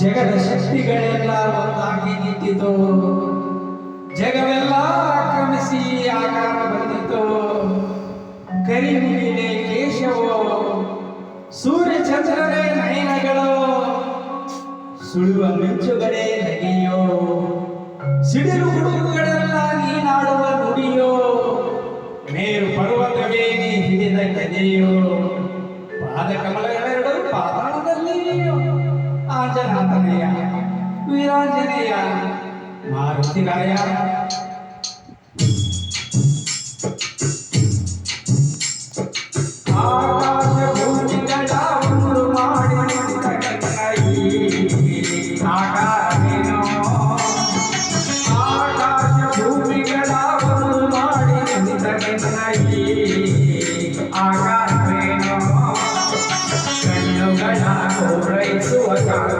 ಜಗದ ಶಕ್ತಿಗಳೆಲ್ಲ ಒಂದಾಗಿ ನಿಂತಿತು. ಜಗವೆಲ್ಲ ಆಕ್ರಮಿಸಿ ಆಕಾರ ಬಂದಿತು. ಕರಿಮುಗಿಲೆ ಕೇಶವೋ ಸೂರ್ಯಚಂದ್ರರೇ ನಯನಗಳು, ಸುಳುವ ಮಿಂಚುಗಳೇ ನಗೆಯೋ ಸಿಡಿಲು ಗುಡುಗುಗಳೆಲ್ಲ ನೀನಾಡುವ ನುಡಿಯೋ ಮೇರು ಪರ್ವತವೇ ನೀ ಹಿಡಿದ ಕದೆಯೋ ಪಾದ ಕಮಲಗಳೆರಡು ಪಾತಾಳದಲ್ಲಿಯೋ ಆಂಜನಾಥನೆಯ ವೀರಾಂಜನೇಯ ಮಾರುತಿರಾಯ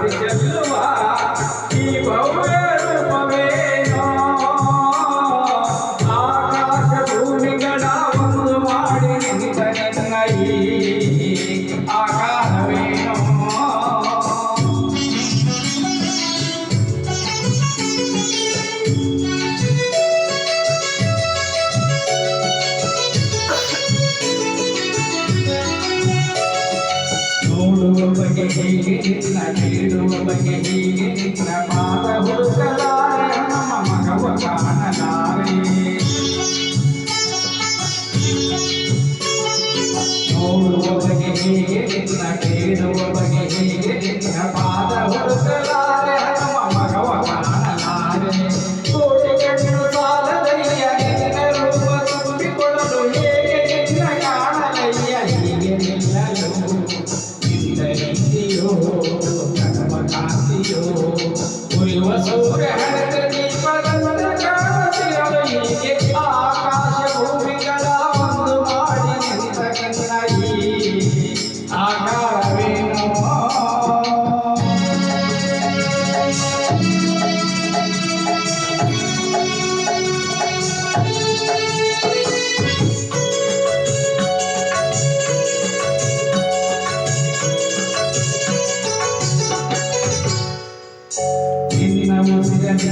Gracias. ಹೀಗೆ ಹೀಗೆ ನಗಿರುವ ಬಗೆ ಹೀಗೆ ಪ್ರಮಾದ ಹುಡುಕಲಾರೆ ನಮ್ಮ ಮಗವ ಕಾಣಲಾರೆ ನೋಡುವ ಬಗೆ ಹೀಗೆ ನಗಿರುವ ಬಗೆ ಹೀಗೆ ಪ್ರಮಾದ ஞானத்தில்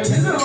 Right.